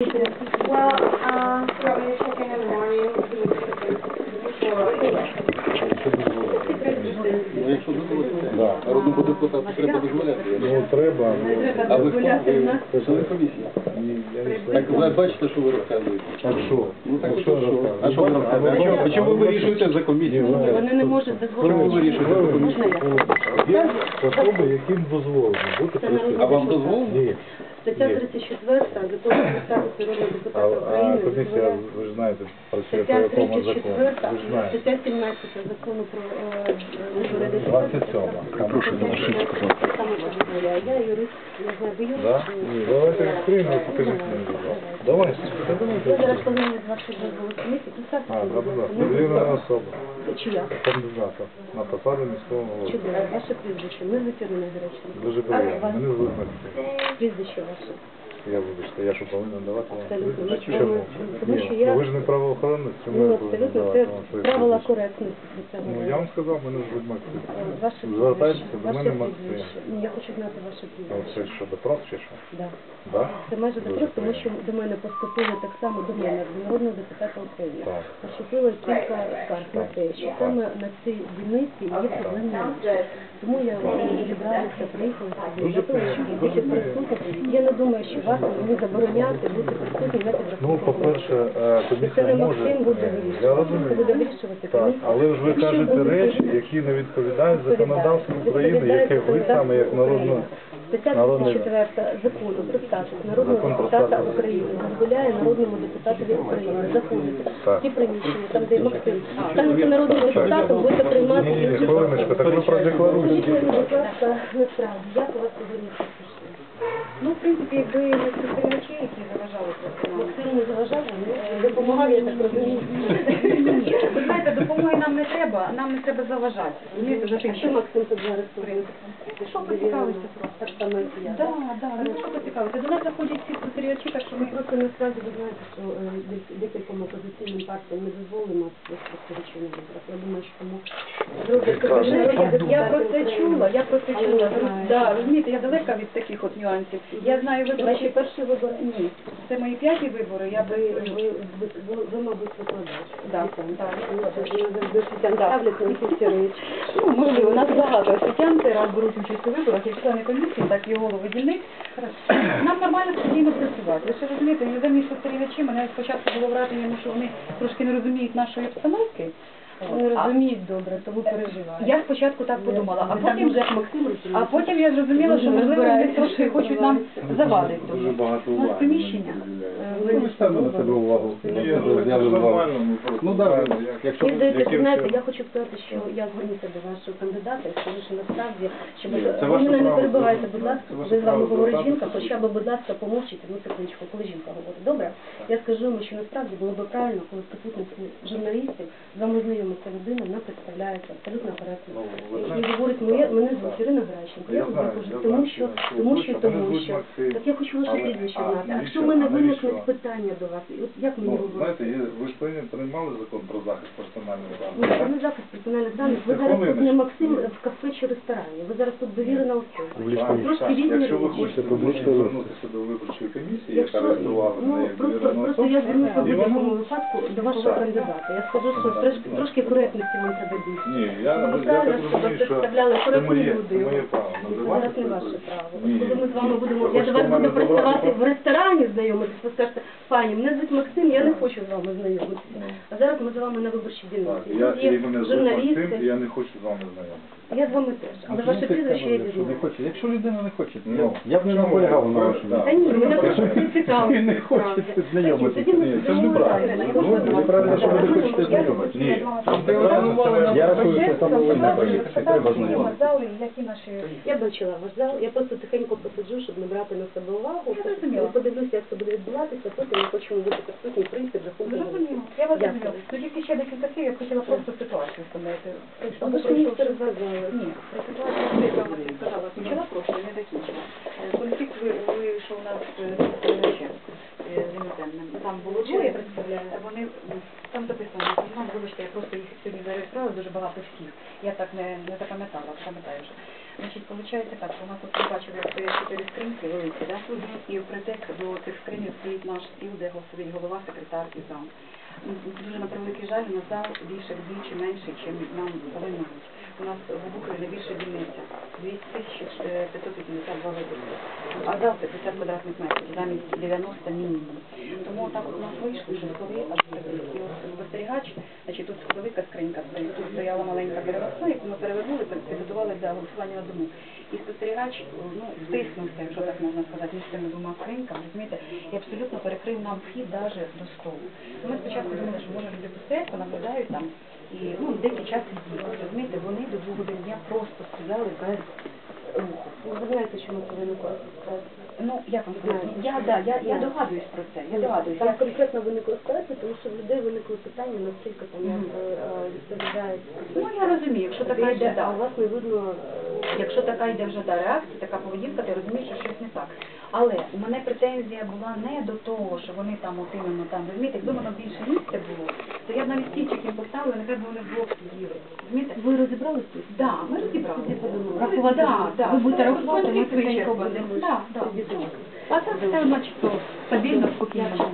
Well, probably checking in the morning. Якщо дозволите, народному депутату треба дозволяти. Ну, треба, А ви хто? Ви член ні, я не Так ви бачите, що ви розказуєте? Так що? Ну так що? А що ви розказуєте? А чому ви вирішуєте за комісію? Вони не можуть Чому ви дозволити. вирішуєте за комісію? Є особи, яким дозволено бути присутніми. А вам дозволено? Ні. Стаття Ні. 34 закону про статус народного депутата України комісія, ви ж знаєте, працює по Стаття якому закону. 34, Ви ж знаєте. стаття 17 закону про е, вибори 27. депутатів. Прошу, Так само це дозволяє. Я юрист, не знаю, ви юрист? Да? Ні. Давайте відкриємо і покажіть мені, будь ласка. Давайте. Я зараз повинна з вашої дозволу комісії. Представте, А, да, будь ласка, ласка. Довірена з- особа. Чия? Кандидата на посаду міського голови. Чудово. Ваше прізвище. Ми з Ірина Гречна. Дуже приємно. Мене звуть Максим. Прізвище ваше. Я вибачте, я що повинен давати вам? Абсолютно. А Ми чому? тому Ні, що я- ну, ви ж не правоохоронець, чому Ну, я повинен абсолютно, давати це вам свої правила прізвища? коректності цього. Ну, я вам сказав, мене звуть Максим. Е, Ваше Звертайтеся прізвище. до Ваше мене, Максим. прізвище. Ні, я хочу знати ваше А прізвище. це що, допрос чи що? Да. Да? Це майже Дуже допрос, тому що приємно. до мене поступили так само до мене, до народного депутата України. Так. Поступило кілька скарг на те, що саме на цій дільниці є проблемні речі. Тому я зібралася, приїхала сюди Дуже для того, щоб приємно, бути дуже присутнім. Я не думаю, що вас мені забороняти бути присутнім на підрахунку. Ну, по-перше, е, Це комісія може... Максим буде Е, вирішувати. Я розумію. вирішувати Так, але ж ви кажете речі, які не відповідають законодавству України, яке ви саме як народно... Стаття народний- 34 закону про статус народного депутата. України дозволяє народному депутатові України заходити в ті приміщення, там де Максим станете народним депутатом, будете приймати Ні, ні, хвилиночку, так ви продекларуйте. Скажіть будь ласка, насправді, як у вас сьогодні це? Ну, в принципі, якби не спостерігачі, які заважали просто нам. Максим не заважав, вам, допомагав, я так розумію. Ні, ви знаєте, допомоги нам не треба, нам не треба заважати. Розумієте, за тим, що Максим тут зараз робить? Що поцікавитися просто? Так само, як я. Да, да, ну що поцікавитися. До нас заходять всі спостерігачі, так що ми Просто насправді ви знаєте, що е, декільком опозиційним партіям не дозволено спостерігачів на виборах. Я думаю, що тому Я про це чула, я про це чула. Да, розумієте, я далека від таких от нюансів. Я знаю Ваші виборчі... перші вибори? Ні, це мої п'яті вибори, я би... ви, ви, ви, ви, мабуть, викладач. Да, да, Ну, це завжди освітян ставлять на якісь речі. Ну, можливо, у нас багато освітян, це раз беруть участь у виборах, як члени комісії, так і голови дільниць. Нам нормально спокійно працювати. Ви ще розумієте, іноземні спостерігачі, мене спочатку було враження, що вони трошки не розуміють нашої обстановки. Вони розуміють добре, тому переживають. Я спочатку так подумала, а потім, вже Максим а потім я зрозуміла, що можливо вони трошки хочуть нам завадити. Дуже багато У приміщення. Ну, ви ставите на себе увагу. Ну, так, якщо... Ви знаєте, я хочу сказати, що я звернуся до вашого кандидата і скажу, що насправді, щоб ви мене не звертатися. будь ласка, коли з вами говорить жінка, хоча б, будь ласка, помовчите, ну секундочку, коли жінка говорить. Добре? Я скажу йому, що насправді було б правильно, коли в журналістів з вами знайомиться людина, вона представляється абсолютно коректно. Ну, ви І говорить, моє, мене звуть Ірина Гращенко, я Я знаю, захожу, тому що, тому що, тому що. Так я хочу ваше прізвище знати. А якщо в мене виникнуть питання до вас, от як мені Ну, говорити? знаєте, ви ж приймали закон про захист персональних Ні, даних, це не захист персональних даних. Ви зараз тут не. Максим в кафе чи ресторані. Ви зараз тут довірена особа. Трошки різні Якщо ви хочете публічно звернутися до виборчої комісії, яка реєструвала ну як просто довірену просто я звернуся в будь-якому випадку до вашого кандидата. Я скажу, що трошки. Трошки коректності вам треба більше. Ні, я, Ну, я правильно, так розумію, ви що представляли це моє, люди. це моє право. Це Називати зараз не ваше право. Коли ми з вами будемо, я до вас в мене буду приставати в ресторані знайомитися, ви скажете, пані, мене звуть Максим, я не хочу з вами знайомитися. Ну. А зараз ми з вами на виборчій дільниці. я, Тут є і мене звуть. Максим, і я не хочу з вами знайомитися. Я з вами теж. Але ваше прізвище я Не дізнаю. хоче. Якщо людина не хоче, Ну, я- я б не наполягав на вашому. Та ні, мене просто це цікаво. Ви не хочете знайомитися. Ні, це неправильно. так. Ну, неправильно, що ви не хочете знайомитися. Ні. Я рахую, що не. Треба знайомитися. Я бачила ваш зал, я просто тихенько посиджу, щоб не брати на себе увагу. Я зрозуміла. Подивлюся, як це буде відбуватися, потім ми хочемо бути присутні в принципі рахунку. Зрозуміло, я вас Дякую. зрозуміла. Ну тільки ще декілька слів, я хотіла просто ситуацію. А ви ж мені все. Ні, про ситуацію я вам сказала. Почала просто, не закінчила. Е, Конфлікт вийшов у нас мене. Там було двоє, ви представляєте? вони там записано, ну, вибачте, я просто їх сьогодні зареєструвала дуже багато всіх. Я так не, не запам'ятала, пам'ятаю вже. Значить, виходить так, що у нас тут ви бачили, як стоять чотири скриньки великі, да? і впритек до цих скринів стоїть наш стіл, де сидить голова, секретар і зам. Дуже на превеликий жаль, у нас зал більше вдвічі менший, ніж нам повинно бути. У нас в Бухарі найбільша дільниця, 2582 виборці, а зал 50 квадратних метрів, замість 90 мінімум. Тому так у нас вийшло, що от спостерігач, значить тут велика скринька тут стояла маленька переносна, яку ми перевернули, підготували для голосування на дому. І спостерігач ну, втиснувся, якщо так можна сказати, між цими двома скриньками, розумієте, і абсолютно перекрив нам вхід навіть до столу. Ми спочатку думали, що може люди посередку наглядають там, і ну, деякий час. Розумієте, вони до двох дня просто стояли без руху. Ви знаєте, чому це виникло? Ну, як вам сказати? Я, да, я, я догадуюсь про це, я догадуюсь. Там Я, конкретно виникла ситуація, тому що в людей виникли питання, наскільки там Мгм. е, е, відповідають. ну, я розумію, якщо така йде, а да. вас не видно. е, Якщо така йде вже та реакція, така поведінка, ти розумієш, що щось не так. Але у мене претензія була не до того, що вони там от іменно там, розумієте, якби воно більше місця було, то я б навіть стільчик їм поставила, нехай б вони вдвох сиділи. Розумієте? Ви розібралися? Да, ми розібрали. Тоді подумали. Рахувати, да, да. Ви будете рахувати, ми тихенько будемо. Да, да. Тоді добре. А так все, значить, то стабільно, спокійно.